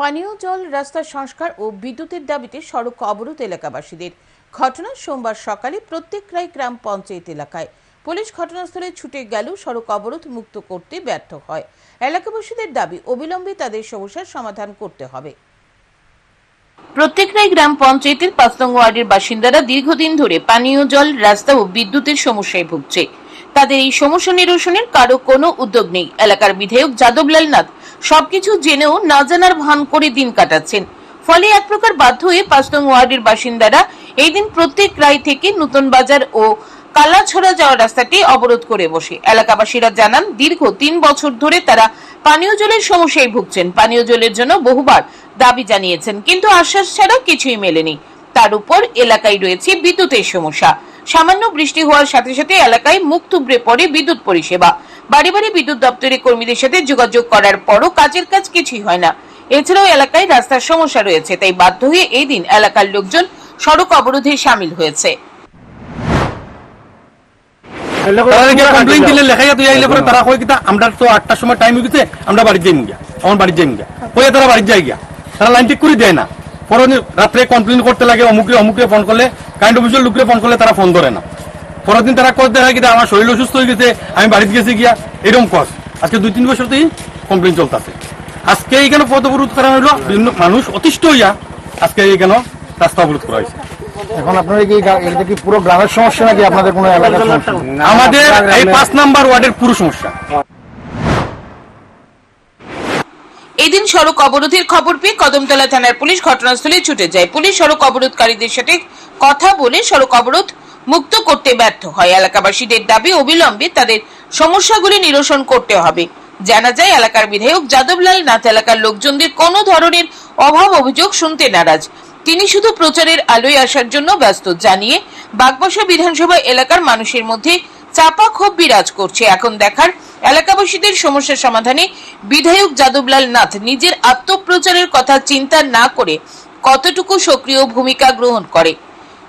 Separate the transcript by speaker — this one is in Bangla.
Speaker 1: পানীয় জল রাস্তা সংস্কার ও বিদ্যুতের দাবিতে সড়ক অবরোধ এলাকাবাসীদের। ঘটনা সোমবার সকালে প্রত্যেক রায় গ্রাম পঞ্চায়েত এলাকায়। পুলিশ ঘটনাস্থলে ছুটে গেলেও সড়ক অবরোধ মুক্ত করতে ব্যর্থ হয়। এলাকাবাসীদের দাবি, অবিলম্বে তাদের সমস্যার সমাধান করতে হবে। প্রত্যেকরাই গ্রাম পঞ্চায়েতের পাঁচ নং ওয়ার্ডের বাসিন্দারা দীর্ঘদিন ধরে পানীয় জল, রাস্তা ও বিদ্যুতের সমস্যায় ভুগছে। তাদের এই সমস্যা নিরসনের কারও কোনো উদ্যোগ নেই। এলাকার বিধায়ক যাদবলাল নাথ সবকিছু জেনেও না জানার ভান করে দিন কাটাচ্ছেন। ফলে এক প্রকার বাধ্য হয়ে পাঁচ নং ওয়ার্ডের বাসিন্দারা এই দিন প্রত্যেক রায় থেকে নতুন বাজার ও কালাছড়া যাওয়ার রাস্তাটি অবরোধ করে বসে। এলাকাবাসীরা জানান, দীর্ঘ তিন বছর ধরে তারা পানীয় জলের সমস্যায় ভুগছেন। পানীয় জলের জন্য বহুবার দাবি জানিয়েছেন, কিন্তু আশ্বাস ছাড়া কিছুই মেলেনি। তার উপর এলাকায় রয়েছে বিদ্যুতের সমস্যা। সামান্য বৃষ্টি হওয়ার সাথে সাথে এলাকায় মুখ থুবড়ে পড়ে বিদ্যুৎ পরিষেবা। বাড়ি বাড়ি বিদ্যুৎ দপ্তরের কর্মীদের সাথে যোগাযোগ করার পরও কাজের কাজ কিছুই হয় না। এছাড়াও এলাকায় রাস্তার সমস্যা রয়েছে তাই বাধ্য হয়ে এই দিন এলাকার লোকজন সড়ক অবরোধে সামিল হয়েছে।
Speaker 2: তাদেরকে দিলে লেখাইয়া তুই আইলে পরে তারা কই কিতা আমরা তো আটটার সময় টাইম গেছে আমরা বাড়ি যাই গিয়া আমার বাড়ি যাই গিয়া। তারা বাড়ি যাই গিয়া। তারা লাইন ঠিক করে দেয় না। পরে রাত্রে কমপ্লেইন করতে লাগে অমুকে অমুকে ফোন করলে অফিসের লোকরে ফোন করলে তারা ফোন ধরে না। পরের দিন তারা করতে হয় কিনা আমার শরীর অসুস্থ হয়ে গেছে আমি বাড়িতে গেছি গিয়া এরকম কস। আজকে দুই তিন বছর থেকে কমপ্লেইন চলতেছে। আজকে এইখানে পথ অবরোধ করা হলো বিভিন্ন মানুষ অতিষ্ঠ হইয়া আজকে এইখানে রাস্তা অবরোধ করা হয়েছে।
Speaker 3: এখন আপনারা কি এটা কি পুরো গ্রামের সমস্যা নাকি আপনাদের কোনো এলাকার সমস্যা?
Speaker 2: আমাদের এই পাঁচ নাম্বার ওয়ার্ডের পুরো সমস্যা।
Speaker 1: এদিন সড়ক অবরোধের খবর পেয়ে কদমতলা থানার পুলিশ ঘটনাস্থলে ছুটে যায়। পুলিশ সড়ক অবরোধকারীদের সাথে কথা বলে সড়ক অবরোধ মুক্ত করতে ব্যর্থ হয়। এলাকাবাসীদের দাবি অবিলম্বে তাদের সমস্যাগুলি নিরসন করতে হবে। জানা যায়, এলাকার বিধায়ক যাদবলাল নাথ এলাকার লোকজনদের কোনো ধরনের অভাব অভিযোগ শুনতে নারাজ। তিনি শুধু প্রচারের আলোয় আসার জন্য ব্যস্ত, জানিয়ে বাগবাসা বিধানসভা এলাকার মানুষের মধ্যে চাপা ক্ষোভ বিরাজ করছে। এখন দেখার এলাকাবাসীদের সমস্যা সমাধানে বিধায়ক যাদবলাল নাথ নিজের আত্মপ্রচারের কথা চিন্তা না করে কতটুকু সক্রিয় ভূমিকা গ্রহণ করে।